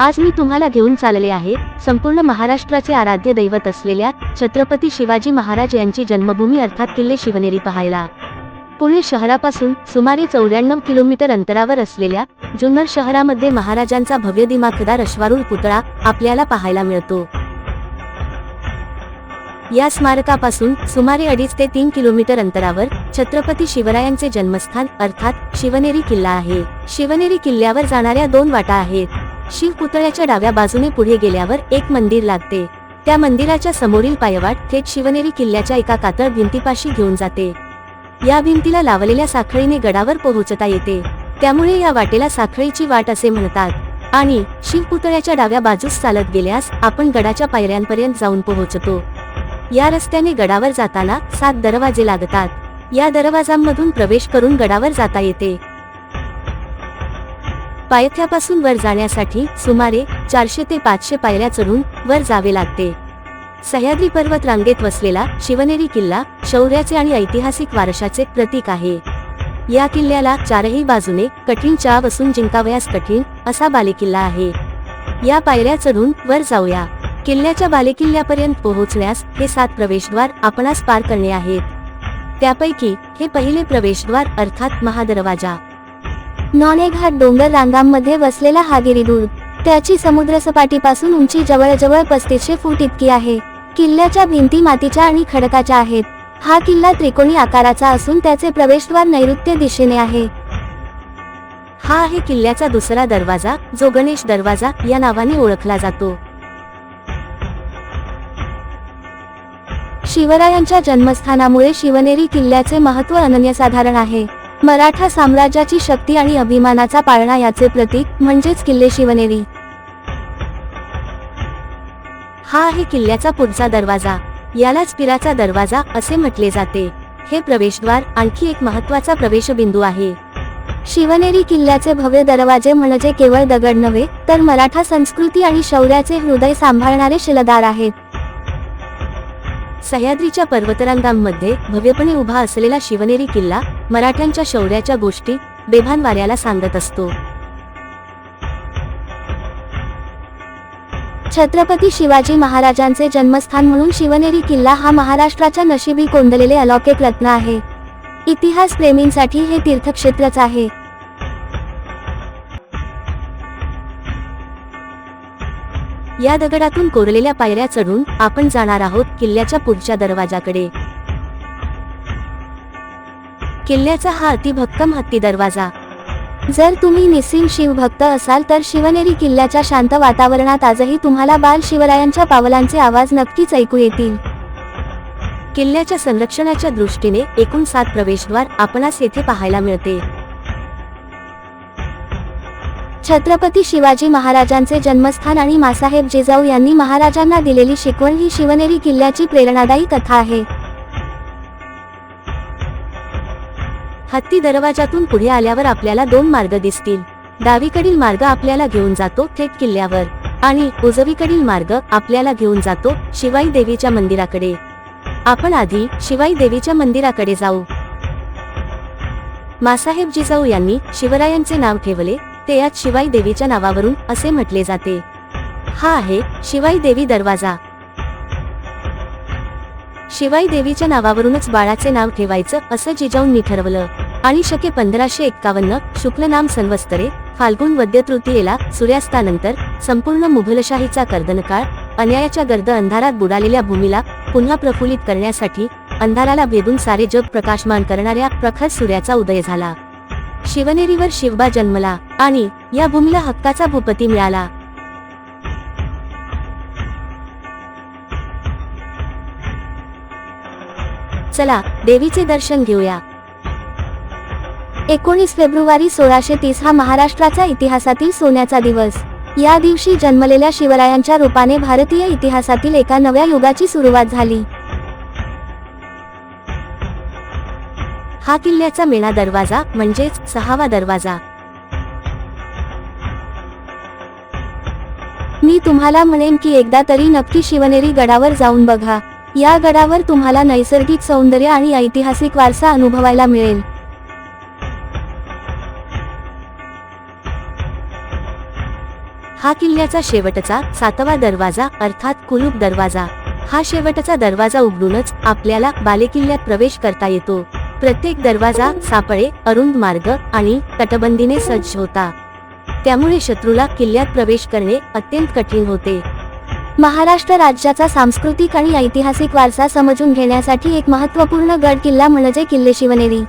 आज मी तुम्हाला घेऊन चालले आहे संपूर्ण महाराष्ट्राचे आराध्य दैवत असलेल्या छत्रपती शिवाजी महाराज यांची जन्मभूमी अर्थात किल्ले शिवनेरी पाहायला. पुणे शहरापासून सुमारे चौऱ्याण्णव किलोमीटर अंतरावर असलेल्या जुन्नर शहरामध्ये महाराजांचा भव्य दिमाखदार अश्वारूढ पुतळा आपल्याला पाहायला मिळतो. या स्मारकापासून सुमारे अडीच ते तीन किलोमीटर अंतरावर छत्रपती शिवरायांचे जन्मस्थान अर्थात शिवनेरी किल्ला आहे. शिवनेरी किल्ल्यावर जाणाऱ्या दोन वाटा आहेत. शिव पुतळ्याच्या डाव्या बाजूने पुढे गेल्यावर एक मंदिर लागते. त्या मंदिराच्या समोरील पायवाट थेट शिवनेरी किल्ल्याच्या एका कातळ भिंतीपाशी घेऊन जाते. या भिंतीला लावलेल्या साखळीने गडावर पोहोचता येते. त्यामुळे या वाटेला साखळीची वाट असे म्हणतात. आणि शिव पुतळ्याच्या डाव्या बाजूस चालत गेल्यास आपण गडाच्या पायऱ्यांपर्यंत जाऊन पोहोचतो. या रस्त्याने गडावर जाताना सात दरवाजे लागतात. या दरवाजांमधून प्रवेश करून गडावर जाता येते. पायथ्यापासून वर जाण्यासाठी सुमारे चारशे ते पाचशे पायऱ्या चढून वर जावे लागते. सह्याद्री पर्वत रांगेत वसलेला शिवनेरी किल्ला शौर्याचे आणि ऐतिहासिक वारशाचे प्रतीक आहे. या किल्ल्याला चारही बाजूने कठीण चाव असून जिंकावयास कठीण असा बालेकिल्ला आहे. या पायऱ्या चढून वर जाऊया. किल्ल्याच्या बालेकिल्ल्यापर्यंत पोहोचण्यास हे सात प्रवेशद्वार आपणास पार करणे आहेत. त्यापैकी हे पहिले प्रवेशद्वार अर्थात महादरवाजा. नॉनेघाट डोंगर रांगांमध्ये वसलेला हा गिरिदुर्ग त्याची समुद्रसपाटीपासून उंची जवळजवळ पस्तीसशे फूट इतकी आहे. किल्ल्याच्या भिंती मातीच्या आणि खडकाच्या आहेत. हा किल्ला त्रिकोणी आकाराचा असून त्याचे प्रवेशद्वार नैऋत्य दिशेने आहे. हा आहे किल्ल्याचा दुसरा दरवाजा जो गणेश दरवाजा या नावाने ओळखला जातो. शिवरायांच्या जन्मस्थानामुळे शिवनेरी किल्ल्याचे महत्त्व अनन्यसाधारण आहे. मराठा साम्राज्याची शक्ती आणि अभिमानाचा पाळणा याचे प्रतीक म्हणजेच किल्ले शिवनेरी. हा आहे किल्ल्याचा पुढचा दरवाजा. यालाच पिराचा दरवाजा असे म्हटले जाते. हे प्रवेशद्वार आणखी एक महत्त्वाचा प्रवेशबिंदू आहे. शिवनेरी किल्ल्याचे भव्य दरवाजे म्हणजे केवळ दगड नव्हे तर मराठा संस्कृती आणि शौर्याचे हृदय सांभाळणारे शिलदार आहेत. सह्याद्रीच्या पर्वतरांगांमध्ये भव्यपणे उभा असलेला शिवनेरी किल्ला मराठ्यांच्या शौर्याच्या गोष्टी बेभान वाऱ्याला सांगत असतो. छत्रपती शिवाजी महाराजांचे जन्मस्थान म्हणून शिवनेरी किल्ला हा महाराष्ट्राच्या नशिबी कोंदलेले अलौकिक रत्न आहे. इतिहास प्रेमींसाठी हे तीर्थक्षेत्रच आहे. या दगडातून कोरलेल्या पायऱ्या चढून आपण जाणार आहोत किल्ल्याच्या पुढच्या दरवाजाकडे. किल्ल्याचा हा अतिभक्कम हत्ती दरवाजा. जर तुम्ही निस्सिम शिवभक्त असाल तर शिवनेरी किल्ल्याच्या शांत वातावरणात आजही तुम्हाला बाल शिवरायांच्या पावलांचे आवाज नक्कीच ऐकू येतील. किल्ल्याच्या संरक्षणाच्या दृष्टीने एकूण सात प्रवेशद्वार आपणास येथे पाहायला मिळते. छत्रपती शिवाजी महाराजांचे जन्मस्थान आणि मासाहेब जिजाऊ यांनी महाराजांना दिलेली शिकवण ही शिवनेरी किल्ल्याची प्रेरणादायी कथा आहे. हत्ती दरवाजातून पुढे आल्यावर आपल्याला दोन मार्ग दिसतील. डावीकडील मार्ग आपल्याला घेऊन जातो थेट किल्ल्यावर आणि उजवीकडील मार्ग आपल्याला घेऊन जातो शिवाई देवीच्या मंदिराकडे. आपण आधी शिवाई देवीच्या मंदिराकडे जाऊ. मासाहेब जिजाऊ यांनी शिवरायांचे नाव ठेवले ते यात शिवाई देवीच्या नावावरून असे म्हटले जाते. हा आहे शिवाई देवी दरवाजा. शिवाई देवीच्या नावावरूनच बाळाचे नाव ठेवायचं असं जिजाऊंनी ठरवलं. आणि शके पंधराशे एक्कावन्न शुक्ल नाम संवत्सरे फाल्गुन वद्य तृतीयेला सूर्यास्तानंतर संपूर्ण मुघलशाहीचा कर्दनकाळ अन्यायाच्या गर्द अंधारात बुडालेल्या भूमीला पुन्हा प्रफुल्लित करण्यासाठी अंधाराला भेदून सारे जग प्रकाशमान करणाऱ्या प्रखर सूर्याचा उदय झाला. शिवनेरीवर शिवबा जन्मला आणि या भूमीला हक्काचा भूपती मिळाला. चला देवीचे दर्शन घेऊया. एकोणीस फेब्रुवारी सोळाशे तीस हा महाराष्ट्राचा इतिहासातील सोन्याचा दिवस. या दिवशी जन्मलेल्या शिवरायांच्या रूपाने भारतीय इतिहासातील एका नव्या युगाची सुरुवात झाली. हा किल्ल्याचा मेळा दरवाजा म्हणजेच सहावा दरवाजा. मी तुम्हाला म्हणेन की एकदा तरी नक्की शिवनेरी गडावर जाऊन बघा. या गडावर तुम्हाला नैसर्गिक सौंदर्य आणि ऐतिहासिक वारसा अनुभवायला मिळेल. हा किल्ल्याचा शेवटचा सातवा दरवाजा अर्थात कुलूप दरवाजा. हा शेवटचा दरवाजा उघडूनच आपल्याला बालेकिल्ल्यात प्रवेश करता येतो. प्रत्येक दरवाजा सापळे अरुंद मार्ग आणि तटबंदीने सज्ज होता. त्यामुळे शत्रूला किल्ल्यात प्रवेश करणे अत्यंत कठीण होते. महाराष्ट्र राज्याचा सांस्कृतिक आणि ऐतिहासिक वारसा समजून घेण्यासाठी एक महत्त्वपूर्ण गड किल्ला म्हणजे किल्ले शिवनेरी.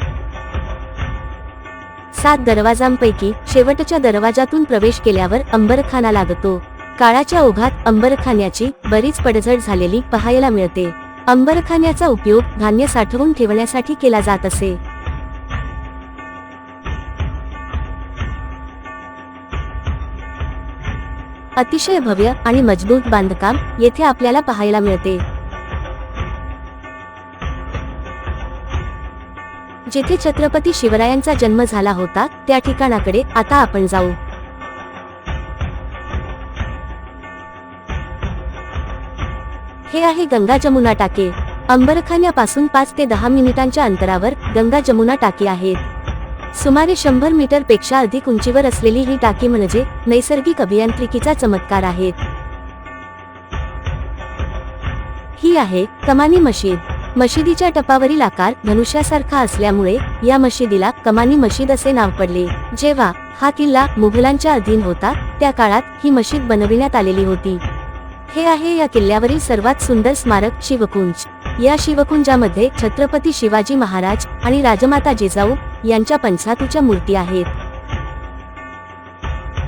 सात दरवाजांपैकी शेवटच्या दरवाजातून प्रवेश केल्यावर अंबरखाना लागतो. काळाच्या ओघात अंबरखान्याची बरीच पडझड झालेली पाहायला मिळते. अंबरखान्याचा उपयोग धान्य साठवून ठेवण्यासाठी केला जात असे. अतिशय भव्य आणि मजबूत बांधकाम येथे आपल्याला पाहायला मिळते. जेथे छत्रपती शिवरायांचा जन्म झाला होता त्या ठिकाणाकडे आता आपण जाऊ. हे आहे गंगा जमुना टाके. अंबरखान्यापासून पाच ते दहा मिनिटांच्या अंतरावर गंगा जमुना टाकी आहेत सुमारे शंभर मीटरपेक्षा अधिक उंचीवर असलेली ही टाकी म्हणजे नैसर्गिक अभियांत्रिकीचा चमत्कार आहे. ही आहे कमानी मशीद. मशिदीच्या टपावरील आकार धनुष्यासारखा असल्यामुळे या मशिदीला कमानी मशीद असे नाव पडले. जेव्हा हा किल्ला मुघलांच्या अधीन होता त्या काळात ही मशीद बनविण्यात आलेली होती. हे आहे या किल्ल्यावरील सर्वात सुंदर स्मारक शिवकुंज. या शिवकुंजामध्ये छत्रपती शिवाजी महाराज आणि राजमाता जिजाऊ यांच्या पंचातूच्या मूर्ती आहेत.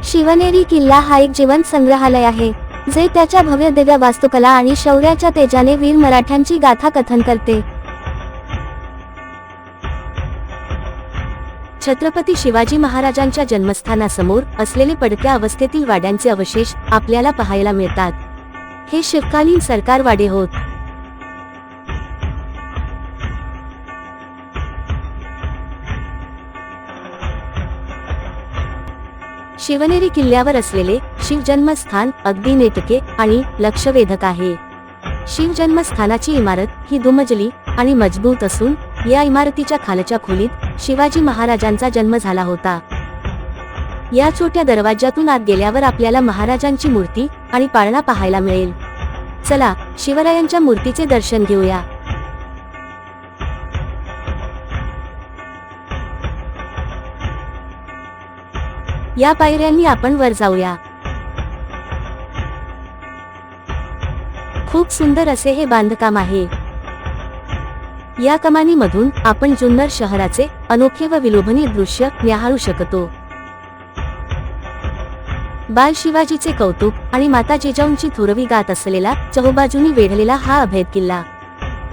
शिवनेरी किल्ला हा एक जिवंत संग्रहालय आहे जे त्याच्या भव्य दिव्या वास्तुकला आणि शौर्याच्या तेजाने वीर मराठ्यांची गाथा कथन करते. छत्रपती शिवाजी महाराजांच्या जन्मस्थानासमोर असलेले पडक्या अवस्थेतील वाड्यांचे अवशेष आपल्याला पाहायला मिळतात. हे शिवकालीन सरकारवाडे होत. शिवनेरी किल्ल्यावर असलेले शिवजन्मस्थान अगदी नेटके आणि लक्षवेधक आहे. शिवजन्मस्थानाची इमारत ही दुमजली आणि मजबूत असून या इमारतीच्या खालच्या खोलीत शिवाजी महाराजांचा जन्म झाला होता. या छोट्या दरवाज्यातून आत गेल्यावर आपल्याला महाराजांची मूर्ती आणि पाळणा पाहायला मिळेल. चला शिवरायांच्या मूर्तीचे दर्शन घेऊया. या पायऱ्यांनी आपण वर जाऊया. खूप सुंदर असे हे बांधकाम आहे. या कमानीमधून आपण जुन्नर शहराचे अनोखे व विलोभनीय दृश्य न्याहाळू शकतो. बाल शिवाजीचे कौतुक आणि माता जिजाऊंची थुरवी गात असलेला चहूबाजूनी वेढलेला हा अभेद किल्ला.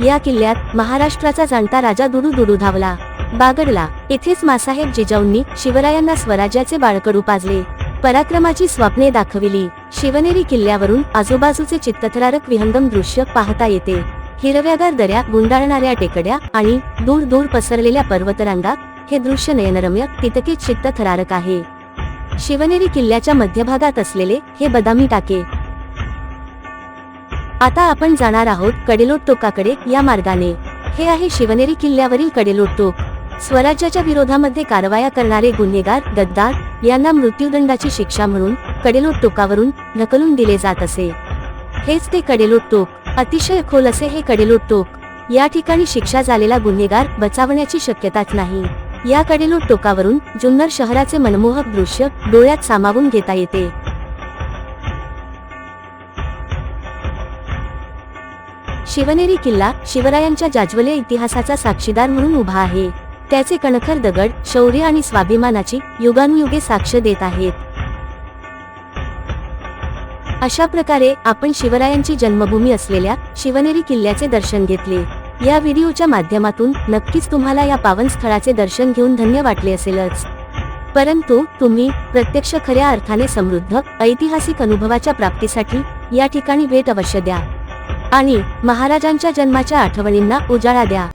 या किल्ल्यात महाराष्ट्राचा जाणता राजा दुडू दुडू धावला. बागडला येथेच मासाहेब जिजाऊंनी शिवरायांना स्वराज्याचे बाळकडू पाजले. पराक्रमाची स्वप्ने दाखविली. शिवनेरी किल्ल्यावरून आजूबाजूचे चित्तथरारक विहंगम दृश्य पाहता येते. हिरव्यागार दऱ्या गुंडाळणाऱ्या टेकड्या आणि दूर दूर पसरलेल्या पर्वतरांगा हे दृश्य नयनरम्य तितकेच चित्तथरारक आहे. शिवनेरी किल्ल्याच्या मध्यभागात असलेले हे बदामी टाके. आता आपण जाणार आहोत कडेलोट टोकाकडे या मार्गाने. हे आहे शिवनेरी किल्ल्यावरील कडेलोट टोक. स्वराज्याच्या विरोधामध्ये कारवाया करणारे गुन्हेगार गद्दार यांना मृत्यूदंडाची शिक्षा म्हणून कडेलोट टोकावरून ढकलून दिले जात असे. हेच ते कडेलोट टोक. अतिशय खोल असे हे कडेलोट टोक. या ठिकाणी शिक्षा झालेला गुन्हेगार बचावण्याची शक्यताच नाही. या कडेलोट टोकावरून जुन्नर शहराचे मनमोहक दृश्य डोळ्यात सामावून घेता येते. शिवनेरी किल्ला शिवरायांच्या जाज्वल्य इतिहासाचा साक्षीदार म्हणून उभा आहे. त्याचे कणखर दगड शौर्य आणि स्वाभिमानाची युगानुयुगे साक्ष देत आहेत. अशा प्रकारे आपण शिवरायांची जन्मभूमी असलेल्या शिवनेरी किल्ल्याचे दर्शन घेतले. या व्हिडिओच्या माध्यमातून नक्कीच तुम्हाला या पावन स्थळाचे दर्शन घेऊन धन्य वाटले असेलच. परंतु तुम्ही प्रत्यक्ष खऱ्या अर्थाने समृद्ध ऐतिहासिक अनुभवाच्या प्राप्तीसाठी या ठिकाणी भेट अवश्य द्या. आणि महाराजांच्या जन्माच्या आठवणींना उजाळा द्या.